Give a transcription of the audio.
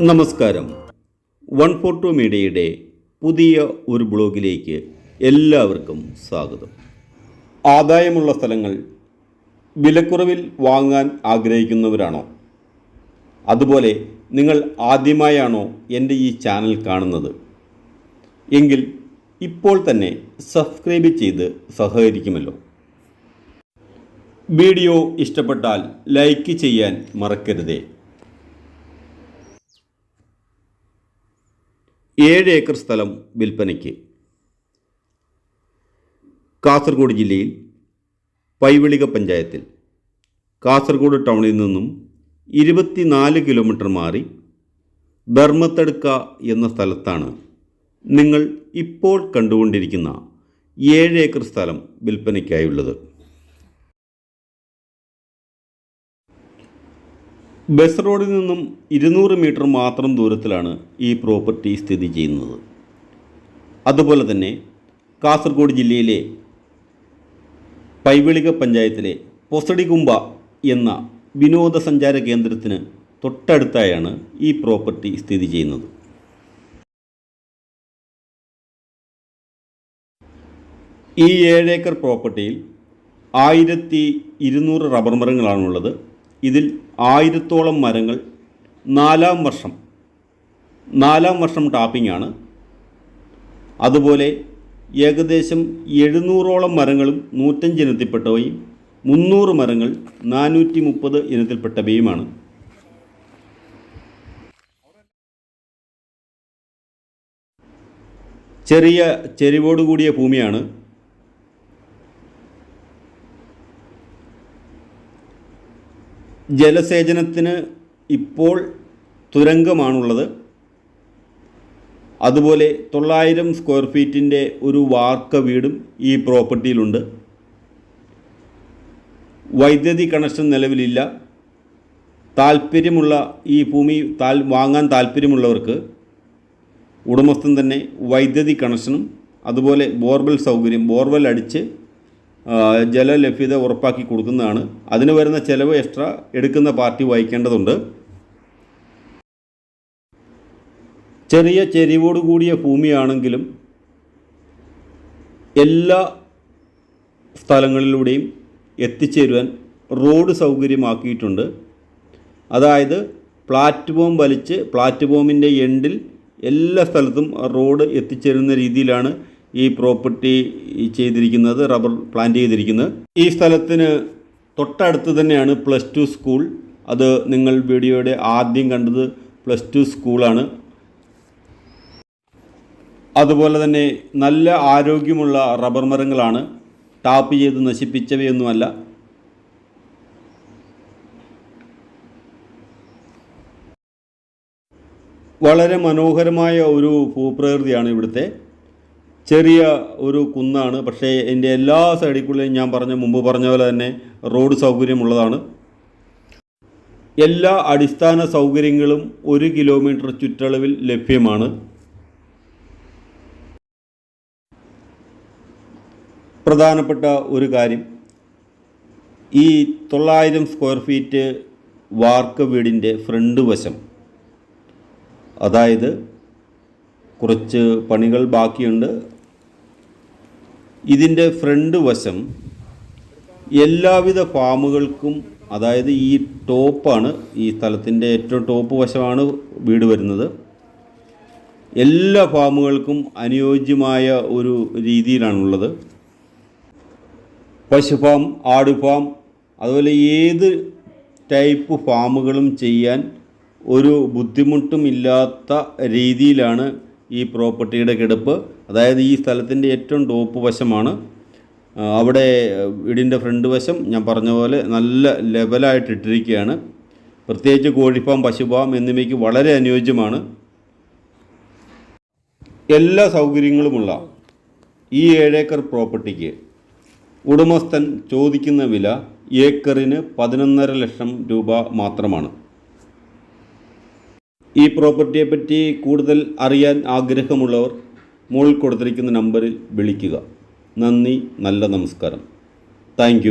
നമസ്കാരം. One four to മീഡിയയുടെ പുതിയ ഒരു ബ്ലോഗിലേക്ക് എല്ലാവർക്കും സ്വാഗതം. ആദായമുള്ള സ്ഥലങ്ങൾ വിലക്കുറവിൽ വാങ്ങാൻ ആഗ്രഹിക്കുന്നവരാണോ? അതുപോലെ നിങ്ങൾ ആദ്യമായാണോ എന്റെ ഈ ചാനൽ കാണുന്നത്? എങ്കിൽ ഇപ്പോൾ തന്നെ സബ്സ്ക്രൈബ് ചെയ്ത് സഹകരിക്കുമല്ലോ. വീഡിയോ ഇഷ്ടപ്പെട്ടാൽ ലൈക്ക് ചെയ്യാൻ മറക്കരുതേ. ഏഴ് ഏക്കർ സ്ഥലം വിൽപ്പനയ്ക്ക്. കാസർഗോഡ് ജില്ലയിൽ പൈവിളിക പഞ്ചായത്തിൽ. കാസർഗോഡ് ടൗണിൽ നിന്നും ഇരുപത്തിനാല് കിലോമീറ്റർ മാറി ധർമ്മത്തടുക്ക എന്ന സ്ഥലത്താണ് നിങ്ങൾ ഇപ്പോൾ കണ്ടുകൊണ്ടിരിക്കുന്ന ഏഴ് ഏക്കർ സ്ഥലം വിൽപ്പനയ്ക്കായുള്ളത്. ബസ് റോഡിൽ നിന്നും ഇരുന്നൂറ് മീറ്റർ മാത്രം ദൂരത്തിലാണ് ഈ പ്രോപ്പർട്ടി സ്ഥിതി ചെയ്യുന്നത്. അതുപോലെ തന്നെ കാസർഗോഡ് ജില്ലയിലെ പൈവിളിക പഞ്ചായത്തിലെ പൊസടികുമ്പ എന്ന വിനോദസഞ്ചാര കേന്ദ്രത്തിന് തൊട്ടടുത്തായാണ് ഈ പ്രോപ്പർട്ടി സ്ഥിതി ചെയ്യുന്നത്. ഈ ഏഴേക്കർ പ്രോപ്പർട്ടിയിൽ ആയിരത്തി ഇരുന്നൂറ് റബ്ബർ മരങ്ങളാണുള്ളത്. ഇതിൽ ആയിരത്തോളം മരങ്ങൾ നാലാം വർഷം നാലാം വർഷം ടാപ്പിംഗ് ആണ്. അതുപോലെ ഏകദേശം എഴുന്നൂറോളം മരങ്ങളും നൂറ്റഞ്ച് ഇനത്തിൽപ്പെട്ടവയും മുന്നൂറ് മരങ്ങൾ നാനൂറ്റി മുപ്പത് ഇനത്തിൽപ്പെട്ടവയുമാണ്. ചെറിയ ചെരിവോടുകൂടിയ ഭൂമിയാണ് ജലസേചനത്തിന് ഇപ്പോൾ തുരങ്കമാണുള്ളത്. അതുപോലെ തൊള്ളായിരം സ്ക്വയർ ഫീറ്റിന്റെ ഒരു വാർക്ക വീടും ഈ പ്രോപ്പർട്ടിയിലുണ്ട്. വൈദ്യുതി കണക്ഷൻ നിലവിലില്ല. താല്പര്യമുള്ള ഈ ഭൂമി താൽ വാങ്ങാൻ താല്പര്യമുള്ളവർക്ക് ഉടമസ്ഥൻ തന്നെ വൈദ്യുതി കണക്ഷനും അതുപോലെ ബോർവെൽ സൗകര്യം ബോർവെൽ അടിച്ച് ജലലഭ്യത ഉറപ്പാക്കി കൊടുക്കുന്നതാണ്. അതിന് വരുന്ന ചെലവ് എക്സ്ട്രാ എടുക്കുന്ന പാർട്ടി വഹിക്കേണ്ടതുണ്ട്. ചെറിയ ചെരിവോട് കൂടിയ ഭൂമിയാണെങ്കിലും എല്ലാ സ്ഥലങ്ങളിലൂടെയും എത്തിച്ചേരുവാൻ റോഡ് സൗകര്യമാക്കിയിട്ടുണ്ട്. അതായത് പ്ലാറ്റ്ഫോം വലിച്ച് പ്ലാറ്റ്ഫോമിന്റെ എൻഡിൽ എല്ലാ സ്ഥലത്തും റോഡ് എത്തിച്ചേരുന്ന രീതിയിലാണ് ഈ പ്രോപ്പർട്ടി ചെയ്തിരിക്കുന്നത് റബ്ബർ പ്ലാന്റ് ചെയ്തിരിക്കുന്നത്. ഈ സ്ഥലത്തിന് തൊട്ടടുത്ത് തന്നെയാണ് പ്ലസ് ടു സ്കൂൾ. അത് നിങ്ങൾ വീഡിയോയുടെ ആദ്യം കണ്ടത് പ്ലസ് ടു സ്കൂളാണ്. അതുപോലെ തന്നെ നല്ല ആരോഗ്യമുള്ള റബ്ബർ മരങ്ങളാണ്. ടാപ്പ് ചെയ്ത് നശിപ്പിച്ചവയൊന്നുമല്ല. വളരെ മനോഹരമായ ഒരു ഭൂപ്രകൃതിയാണ് ഇവിടുത്തെ. ചെറിയ ഒരു കുന്നാണ്. പക്ഷേ എന്റെ എല്ലാ സൈഡിക്കുള്ളിലും ഞാൻ പറഞ്ഞ മുമ്പ് പറഞ്ഞ പോലെ തന്നെ റോഡ് സൗകര്യമുള്ളതാണ്. എല്ലാ അടിസ്ഥാന സൗകര്യങ്ങളും ഒരു കിലോമീറ്റർ ചുറ്റളവിൽ ലഭ്യമാണ്. പ്രധാനപ്പെട്ട ഒരു കാര്യം ഈ തൊള്ളായിരം സ്ക്വയർ ഫീറ്റ് വാർക്ക വീടിന്റെ ഫ്രണ്ട് വശം അതായത് കുറച്ച് പണികൾ ബാക്കിയുണ്ട്. ഇതിന്റെ ഫ്രണ്ട് വശം എല്ലാവിധ ഫാമുകൾക്കും അതായത് ഈ ടോപ്പാണ് ഈ സ്ഥലത്തിന്റെ ഏറ്റവും ടോപ്പ് വശമാണ് വീട് വരുന്നത്. എല്ലാ ഫാമുകൾക്കും അനുയോജ്യമായ ഒരു രീതിയിലാണുള്ളത്. പശു ഫാം ആട് ഫാം അതുപോലെ ഏത് ടൈപ്പ് ഫാമുകളും ചെയ്യാൻ ഒരു ബുദ്ധിമുട്ടും ഇല്ലാത്ത രീതിയിലാണ് ഈ പ്രോപ്പർട്ടിയുടെ കിടപ്പ്. അതായത് ഈ സ്ഥലത്തിന്റെ ഏറ്റവും ടോപ്പ് വശമാണ്. അവിടെ വീടിന്റെ ഫ്രണ്ട് വശം ഞാൻ പറഞ്ഞ പോലെ നല്ല ലെവലായിട്ട് ഇട്ടിരിക്കുകയാണ്. പ്രത്യേകിച്ച് കോഴിഫാം പശുഫാം എന്നിവയ്ക്ക് വളരെ അനുയോജ്യമാണ്. എല്ലാ സൗകര്യങ്ങളുമുള്ള ഈ ഏഴേക്കർ പ്രോപ്പർട്ടിക്ക് ഉടമസ്ഥൻ ചോദിക്കുന്ന വില ഏക്കറിന് പതിനൊന്നര ലക്ഷം രൂപ മാത്രമാണ്. ഈ പ്രോപ്പർട്ടിയെപ്പറ്റി കൂടുതൽ അറിയാൻ ആഗ്രഹമുള്ളവർ മുകളിൽ കൊടുത്തിരിക്കുന്ന നമ്പറിൽ വിളിക്കുക. നന്ദി നല്ല നമസ്കാരം. താങ്ക്